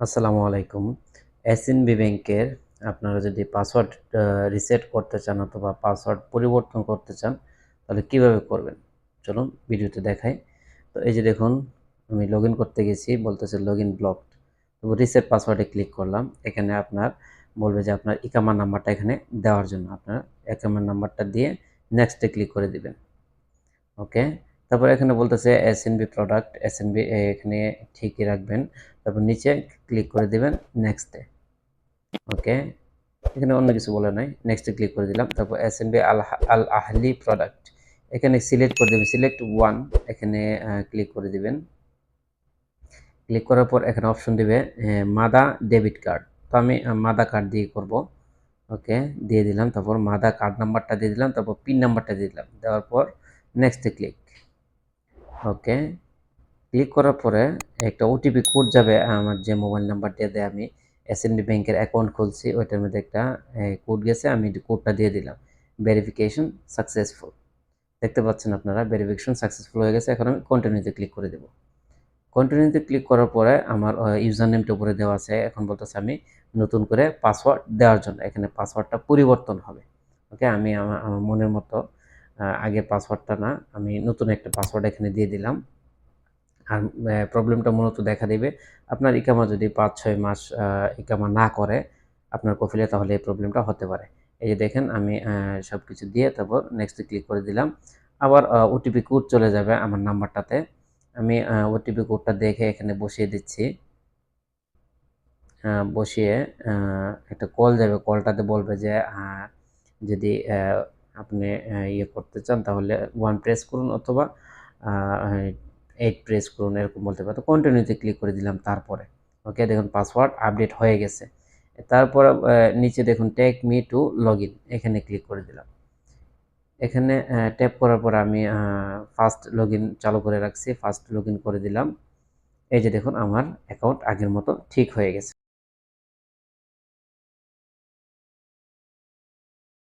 আসসালামু আলাইকুম। এসএনবি ব্যাংকের আপনারা যদি পাসওয়ার্ড রিসেট করতে চান অথবা পাসওয়ার্ড পরিবর্তন করতে চান, তাহলে কীভাবে করবেন? চলুন ভিডিওতে দেখাই। তো এই যে দেখুন, আমি লগ করতে গেছি, বলতেছে লগ ইন ব্লকড রিসেট পাসওয়ার্ডে ক্লিক করলাম। এখানে আপনার বলবে যে আপনার ইকামার নাম্বারটা এখানে দেওয়ার জন্য। আপনার একামার নাম্বারটা দিয়ে নেক্সটে ক্লিক করে দিবেন। ওকে তারপর এখানে বলতেছে S N B product SNB এখানে ঠিকই রাখবেন। তারপর নিচে ক্লিক করে দিবেন নেক্সটে ওকে এখানে অন্য কিছু বলে নাই। নেক্সটে ক্লিক করে দিলাম। তারপর এস এসএনবি আল আল আহলি প্রোডাক্ট এখানে সিলেক্ট করে দেবেন। সিলেক্ট ওয়ান এখানে ক্লিক করে দিবেন। ক্লিক করার পর এখানে অপশন দিবে মাদা ডেবিট কার্ড তো আমি মাদা কার্ড দিয়ে করব। ওকে দিয়ে দিলাম। তারপর মাদা কার্ড নাম্বারটা দিয়ে দিলাম। তারপর পিন নাম্বারটা দিয়ে দিলাম। দেওয়ার পর নেক্সটে ক্লিক ওকে, ক্লিক করার পরে একটা ওটিপি কোড যাবে, আমার যে মোবাইল নাম্বার দিয়ে দেয় আমি এস এসএনবি ব্যাংকের অ্যাকাউন্ট খুলছি, ওইটার মধ্যে একটা কোড গেছে, আমি কোডটা দিয়ে দিলাম। ভেরিফিকেশন সাকসেসফুল দেখতে পাচ্ছেন আপনারা ভেরিফিকেশন সাকসেসফুল হয়ে গেছে, এখন আমি কন্টিনিউতে ক্লিক করে দেব। কন্টিনিউতে ক্লিক করার পরে আমার ইউজার নেমটা উপরে দেওয়া আছে, এখন বলতেছে আমি নতুন করে পাসওয়ার্ড দেওয়ার জন্য, এখানে পাসওয়ার্ডটা পরিবর্তন হবে। ওকে, আমি আমার মনের মতো আগের পাসওয়ার্ডটা না, আমি নতুন একটা পাসওয়ার্ড এখানে দিয়ে দিলাম। আর প্রবলেমটা মূলত দেখা দেবে, আপনার ইকামা যদি পাঁচ, ছয় মাস ইকামা না করে আপনার কফিলে তাহলে এই প্রবলেমটা হতে পারে। এই যে দেখেন, আমি সব কিছু দিয়ে তারপর নেক্সট ক্লিক করে দিলাম। আবার ওটিপি কোড চলে যাবে আমার নাম্বারটাতে আমি ওটিপি কোডটা দেখে এখানে বসিয়ে দিচ্ছি। বসিয়ে একটা কল যাবে। কলটাতে বলবে যে যদি আপনি ইয়ে করতে চান, তাহলে ওয়ান প্রেস করুন অথবা এইট প্রেস করুন, এরকম বলতে পারে তো কন্টিনিউতে ক্লিক করে দিলাম তারপরে। ওকে দেখুন পাসওয়ার্ড আপডেট হয়ে গেছে। তারপর নিচে দেখুন টেক মি টু লগ এখানে ক্লিক করে দিলাম। এখানে ট্যাপ করার পর আমি ফার্স্ট লগ চালু করে রাখছি। ফার্স্ট লগ করে দিলাম। এই যে দেখুন, আমার অ্যাকাউন্ট আগের মতো ঠিক হয়ে গেছে।